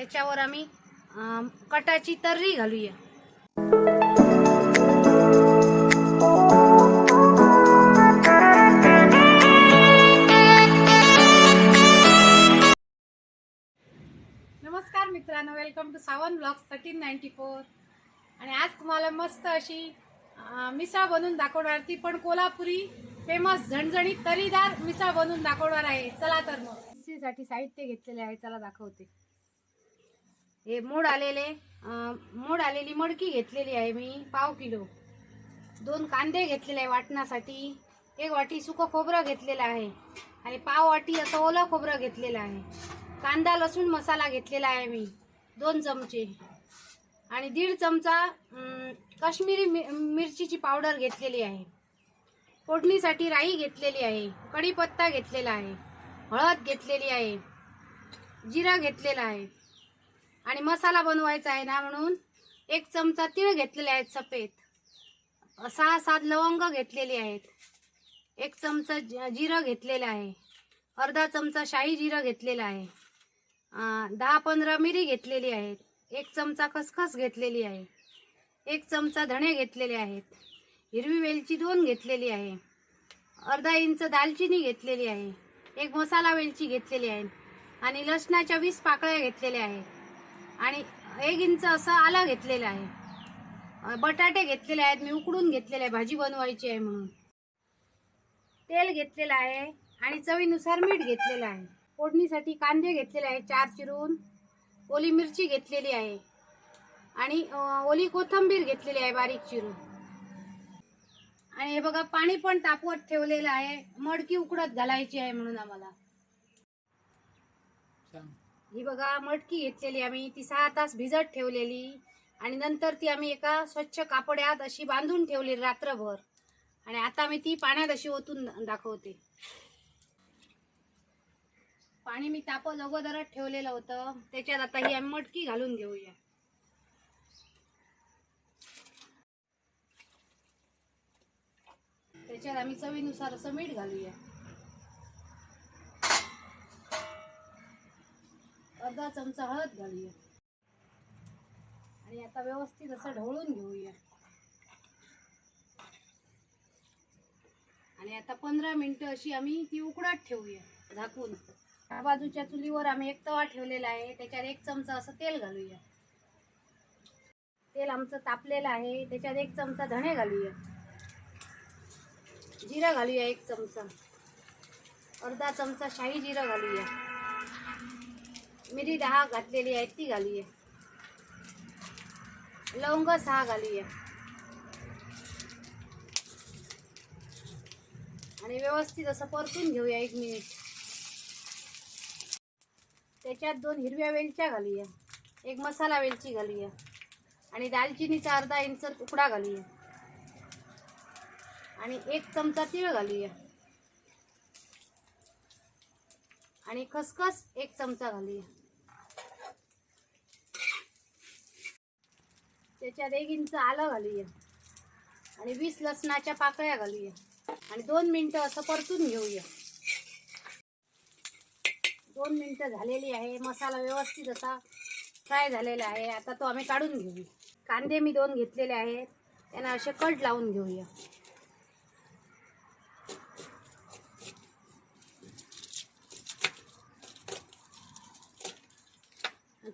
त्याच्यावर आम्ही कटाची तर्री घालूया. नमस्कार मित्रांनो welcome to Sawan vlogs thirteen ninety four आणि आज तुम्हाला मस्त अशी मिसळ बनवून दाखवणार. ती पण कोल्हापुरी फेमस झणझणीत तरीदार मिसळ बनवून दाखवणार आहे. चला तर मग. मिसळीसाठी साहित्य घेतलेले आहे. चला दाखवते. हे मोड आलेले मोड आलेली मडकी घेतलेली आहे मी पाव किलो. दोन कांदे घेतलेले आहे वाटण्यासाठी एक वाटी सुकं खोबरं घेतलेलं आहे. आणि पाव वाटी असं ओलं खोबरं घेतलेलं आहे. कांदा लसूण मसाला घेतलेला आहे मी दोन चमचे. आणि दीड चमचा काश्मीरी मि- मिरचीची पावडर घेतलेली आहे. फोडणीसाठी राई घेतलेली आहे कढीपत्ता घेतलेला आहे हळद घेतलेली आहे जिरा घेतलेला आहे. आणि मसाला बनवायचा आहे ना म्हणून एक चमचा तीळ घेतलेले आहेत सफेद. सहा सात लवंग घेतलेली आहेत. एक चमचा ज- जिरं घेतलेलं आहे. अर्धा चमचा शाही जिरं घेतलेलं आहे. दहा पंधरा मिरी घेतलेली आहेत. एक चमचा खसखस घेतलेली आहे. एक चमचा धणे घेतलेले आहेत. हिरवी वेलची दोन घेतलेली आहे. अर्धा इंच दालचिनी घेतलेली आहे. एक मसाला वेलची घेतलेली आहे. आणि लसणाच्या वीस पाकळ्या घेतलेल्या आहेत. आणि एक इंच असं आला घेतलेलं आहे. बटाटे घेतलेले आहेत मी उकडून घेतलेले आहे भाजी बनवायची आहे म्हणून. तेल घेतलेलं आहे आणि चवीनुसार मीठ घेतलेलं आहे. फोडणीसाठी कांदे घेतलेले आहे चार चिरून. ओली मिरची घेतलेली आहे. आणि ओली कोथंबीर घेतलेली आहे बारीक चिरून. आणि हे बघा पाणी पण तापवत ठेवलेलं आहे. मडकी उकडत घालायची आहे म्हणून आम्हाला. ही बघा मटकी घेतलेली आम्ही. ती सहा तास भिजत ठेवलेली. आणि नंतर ती आम्ही एका स्वच्छ कापड्यात अशी बांधून ठेवली रात्रभर. आणि आता मी ती पाण्यात अशी ओतून दाखवते. पाणी मी तापत अगोदरच ठेवलेलं होतं. त्याच्यात आता ही आम्ही मटकी घालून घेऊया. त्याच्यात आम्ही चवीनुसार असं मीठ घालूया. अर्धा चमचा हळद घालूया. आणि आता व्यवस्थित असं ढवळून घेऊया. आणि आता पंधरा मिनटं अशी आम्ही ती उकडात ठेवूया झाकून. त्या बाजूच्या चुलीवर आम्ही एक तवा ठेवलेला आहे त्याच्यात एक चमचा असं तेल घालूया. तेल आमचं तापलेलं आहे त्याच्यात एक चमचा धणे घालूया. जिरा घालूया एक चमचा. अर्धा चमचा शाही जिरा घालूया. मिरी दहा घातलेली आहे ती घालूया लवंग सहा घालूया आणि व्यवस्थित असं परतून घेऊया एक मिनिट त्याच्यात दोन हिरव्या वेलच्या घालूया एक मसाला वेलची घालूया आणि दालचिनीचा अर्धा इंच तुकडा घालूया आणि एक चमचा तीळ घालूया आणि खसखस एक चमचा घालूया त्याच्यात एक इंच आलं घालूया. आणि वीस लसणाच्या पाकळ्या घालूया. आणि दोन मिनटं असं परतून घेऊया. दोन मिनटं झालेली आहे. मसाला व्यवस्थित असा फ्राय झालेला आहे. आता तो आम्ही काढून घेऊ. कांदे मी दोन घेतलेले आहेत. त्यांना असे कट लावून घेऊया.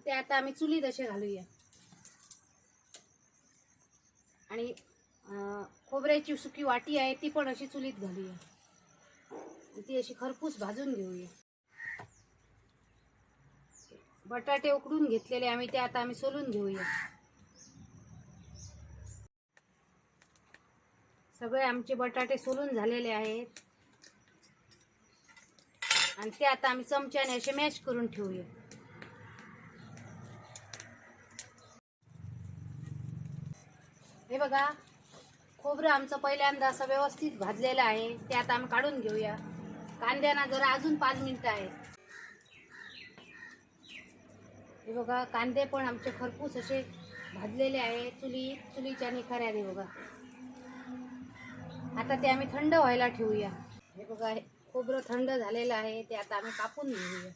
ते आता आम्ही चुलीत असे घालूया. आणि खोबऱ्याची सुकी वाटी आहे ती पण अशी चुलीत घालूया. ती अशी खरपूस भाजून घेऊया. बटाटे उकडून घेतलेले आम्ही ते आता आम्ही सोलून घेऊया. सगळे आमचे बटाटे सोलून झालेले आहेत. आणि ते आता आम्ही चमच्याने असे मॅश करून ठेवूया. हे बघा खोबरं आमचं पहिल्यांदा असं व्यवस्थित भाजलेलं आहे. ते आता आम्ही काढून घेऊया. कांद्यांना जरा अजून पाच मिनिटं आहेत. हे बघा कांदे पण आमचे खरपूस असे भाजलेले आहे. चुली चुलीच्या निखाऱ्याने बघा. आता ते आम्ही थंड व्हायला ठेवूया. हे बघा हे खोबरं थंड झालेलं आहे. ते आता आम्ही कापून घेऊया.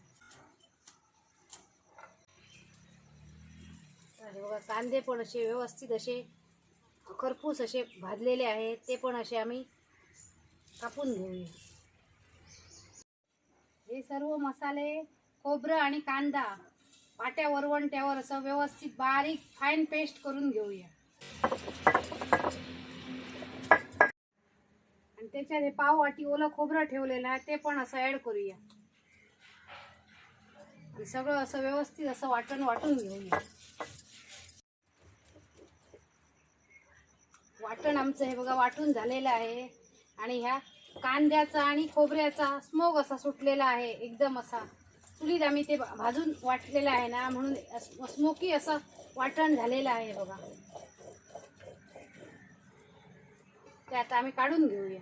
हे बघा कांदे पण असे व्यवस्थित असे खरपूस असे भाजलेले आहेत ते पण असे आम्ही कापून घेऊया. हे सर्व मसाले खोबरं आणि कांदा पाट्या वरवंट्यावर असं व्यवस्थित बारीक फाईन पेस्ट करून घेऊया. आणि त्याच्यात हे पाव वाटी ओलं खोबरं ठेवलेलं आहे ते पण असं ऍड करूया. आणि सगळं असं व्यवस्थित असं वाटण वाटून घेऊया. वाटण आमचं हे बघा वाटून झालेलं आहे. आणि ह्या कांद्याचा आणि खोबऱ्याचा स्मोक असा सुटलेला आहे एकदम असा. चुलीत आम्ही ते भाजून वाटलेलं आहे ना म्हणून स्मोकी असं वाटण झालेलं आहे बघा. ते आता आम्ही काढून घेऊया.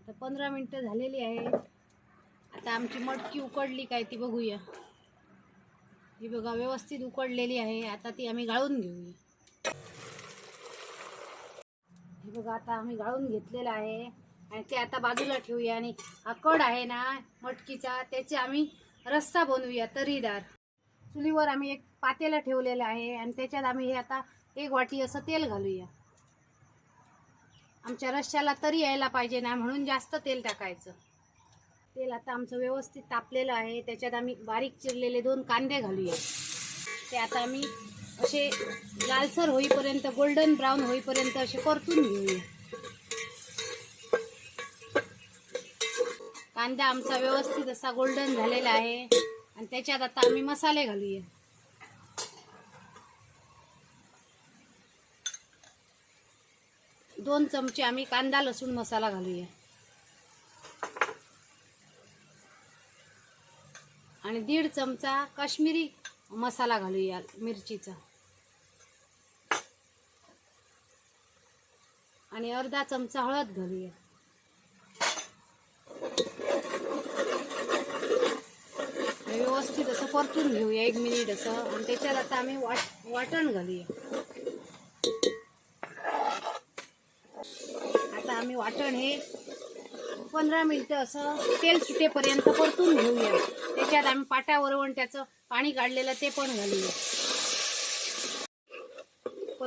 आता पंधरा मिनटं झालेली आहे आता आमची मटकी उकडली काय ती बघूया. ही बघा व्यवस्थित उकडलेली आहे. आता ती आम्ही गाळून घेऊया. बघा आता आम्ही गाळून घेतलेलं आहे. आणि ते आता बाजूला ठेवूया. आणि हा कड आहे ना मटकीचा त्याचे आम्ही रस्सा बनवूया तरीदार. चुलीवर आम्ही एक पातेला ठेवलेलं आहे. आणि त्याच्यात आम्ही हे आता एक वाटी असं तेल घालूया. आमच्या रश्श्याला तरी यायला पाहिजे ना म्हणून जास्त तेल टाकायचं. तेल आता आमचं व्यवस्थित तापलेलं आहे. त्याच्यात आम्ही बारीक चिरलेले दोन कांदे घालूया. ते आता आम्ही असे लालसर होईपर्यंत गोल्डन ब्राऊन होईपर्यंत असे परतून घेऊया. कांदा आमचा व्यवस्थित असा गोल्डन झालेला आहे. आणि त्याच्यात आता आम्ही मसाले घालूया. दोन चमचे आम्ही कांदा लसूण मसाला घालूया. आणि दीड चमचा काश्मीरी मसाला घालूया मिरचीचा. आणि अर्धा चमचा हळद घालूया. व्यवस्थित असं परतून घेऊया एक मिनिट असं. आणि त्याच्यात आता आम्ही वाट वाटण घालूया. आता आम्ही वाटण हे पंधरा मिनिटं असं तेल सुटेपर्यंत परतून घेऊया. त्याच्यात आम्ही पाट्या त्याचं पाणी काढलेलं ते पण घालूया.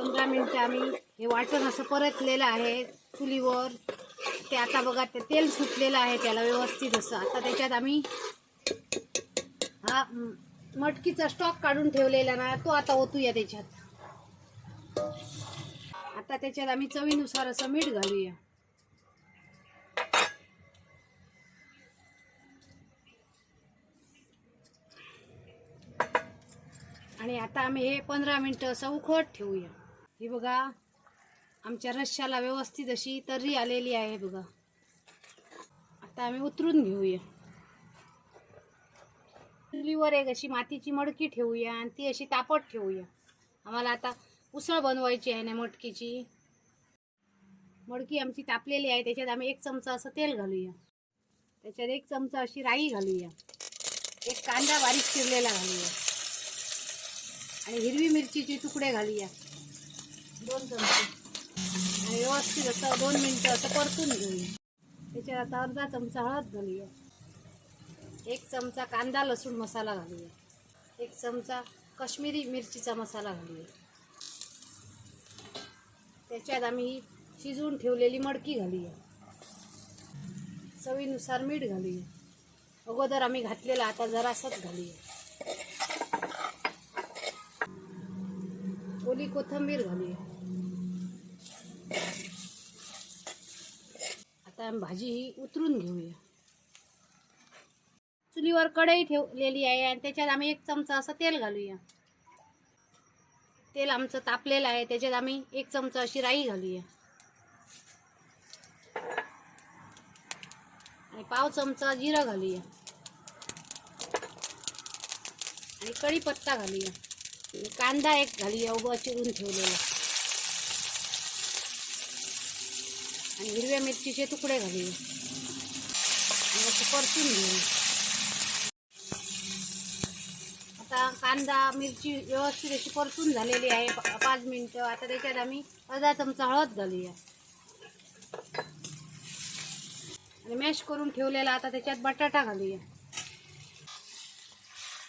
पंधरा मिनटं आम्ही हे वाटण असं परतलेलं आहे चुलीवर. ते आता बघा ते तेल सुटलेलं आहे त्याला व्यवस्थित असं. आता त्याच्यात आम्ही हा मटकीचा स्टॉक काढून ठेवलेला ना तो आता ओतूया त्याच्यात. आता त्याच्यात आम्ही चवीनुसार असं मीठ घालूया. आणि आता आम्ही हे पंधरा मिनटं असं उखळत ठेवूया. हे बघा आमच्या रश्याला व्यवस्थित अशी तर्री आलेली आहे बघा. आता आम्ही उतरून घेऊया. चुलीवर एक अशी मातीची मडकी ठेवूया आणि ती अशी तापट ठेवूया. आम्हाला आता उसळ बनवायची आहे ना मटकीची. मडकी आमची तापलेली आहे त्याच्यात आम्ही एक चमचा असं तेल घालूया. त्याच्यात एक चमचा अशी राई घालूया. एक कांदा बारीक चिरलेला घालूया. आणि हिरवी मिरचीचे तुकडे घालूया. दोन चमचे. आणि व्यवस्थित असं दोन मिनटं असं परतून घेऊया त्याच्यात आता अर्धा चमचा हळद घालूया. एक चमचा कांदा लसूण मसाला घालूया. एक चमचा कश्मीरी मिरचीचा मसाला घालूया. त्याच्यात आम्ही शिजवून ठेवलेली मडकी घालूया. चवीनुसार मीठ घालूया. अगोदर आम्ही घातलेला आता जरासच घालूया. ओली कोथिंबीर घालूया. आता भाजी ही उतरून घेऊया. चुलीवर कढई ठेवलेली आहे आणि त्याच्यात आम्ही एक चमचा असं तेल घालूया. तेल आमचं तापलेलं आहे त्याच्यात आम्ही एक चमचा अशी राई घालूया. आणि पाव चमचा जिरं घालूया. आणि कढीपत्ता घालूया. कांदा एक घालूया उभं चिरून ठेवलेला. हिरव्या मिरचीचे तुकडे घालू असं परतून घेऊ आता कांदा मिरची व्यवस्थित अशी परतून झालेली आहे. पाच मिनटं. आता त्याच्यात आम्ही अर्धा चमचा हळद घालूया. आणि मॅश करून ठेवलेला आता त्याच्यात बटाटा घालूया.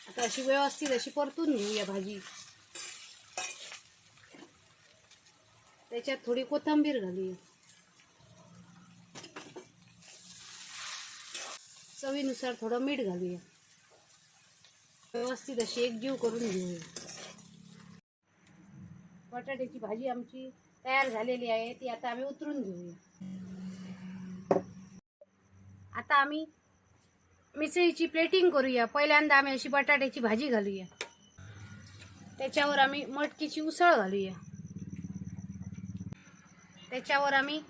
आता अशी व्यवस्थित अशी परतून घेऊया भाजी. त्याच्यात थोडी कोथिंबीर घालूया. चवीनुसार थोडं मीठ घालूया. व्यवस्थित अशी एक जीव करून घेऊया. बटाट्याची भाजी आमची तयार झालेली आहे ती आता आम्ही उतरून घेऊया. आता आम्ही मिसळीची प्लेटिंग करूया. पहिल्यांदा आम्ही अशी बटाट्याची भाजी घालूया. त्याच्यावर आम्ही मटकीची उसळ घालूया. त्याच्यावर आम्ही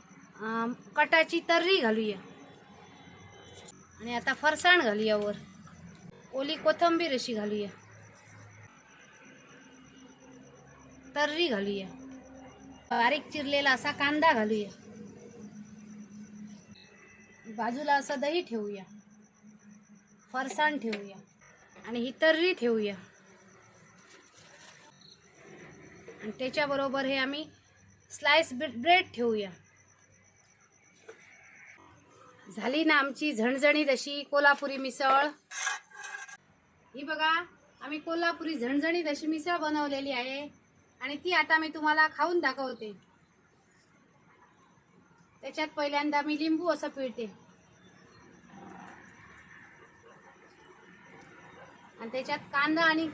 कटाची तर्री घालूया. आणि आता फरसाण घालूया वर. ओली कोथंबीर अशी घालूया. तर्री घालूया. बारीक चिरलेला असा कांदा घालूया. बाजूला असं दही ठेवूया. फरसाण ठेवूया. आणि ही तर्री ठेवूया. आणि त्याच्याबरोबर हे आम्ही स्लाइस ब्रेड ठेवूया. झाली ना आमची झणझणीत अशी कोल्हापुरी मिसळ. ही बघा आम्ही कोल्हापुरी झणझणीत अशी मिसळ बनवलेली आहे. आणि ती आता मी तुम्हाला खाऊन दाखवते. त्याच्यात पहिल्यांदा मी लिंबू असं पिळते. आणि त्याच्यात कांदा आणि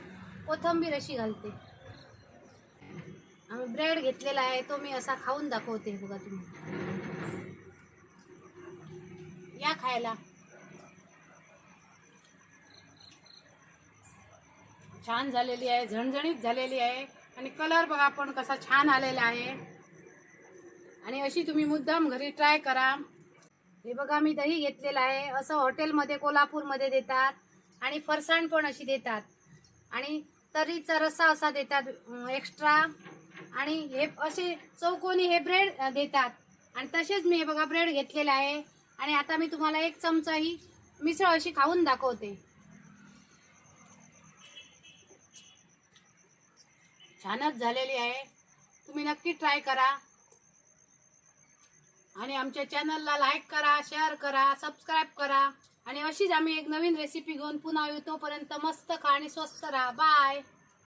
कोथंबीर अशी घालते. आम्ही ब्रेड घेतलेला आहे तो मी असा खाऊन दाखवते बघा तुम्ही. या खायला. छान झालेली आहे झणझणीत झालेली आहे. आणि कलर बघा पण कसा छान आलेला आहे. आणि अशी तुम्ही मुद्दाम घरी ट्राय करा. हे बघा मी दही घेतलेलं आहे. असं हॉटेलमध्ये कोल्हापूरमध्ये देतात. आणि फरसाण पण अशी देतात. आणि तरीचा रस्सा असा देतात एक्स्ट्रा आणि हे असे चौकोनी हे ब्रेड देतात. आणि तसेच मी हे बघा ब्रेड घेतलेला आहे. आणि आता मी तुम्हाला एक चमचा ही मिसळ अशी खाऊन दाखवते. छानच झालेली आहे. तुम्ही नक्की ट्राय करा. आणि आमच्या चॅनलला लाईक करा शेअर करा सबस्क्राईब करा. आणि अशीच आम्ही एक नवीन रेसिपी घेऊन पुन्हा येऊ. तोपर्यंत मस्त खा आणि स्वस्त राहा. बाय.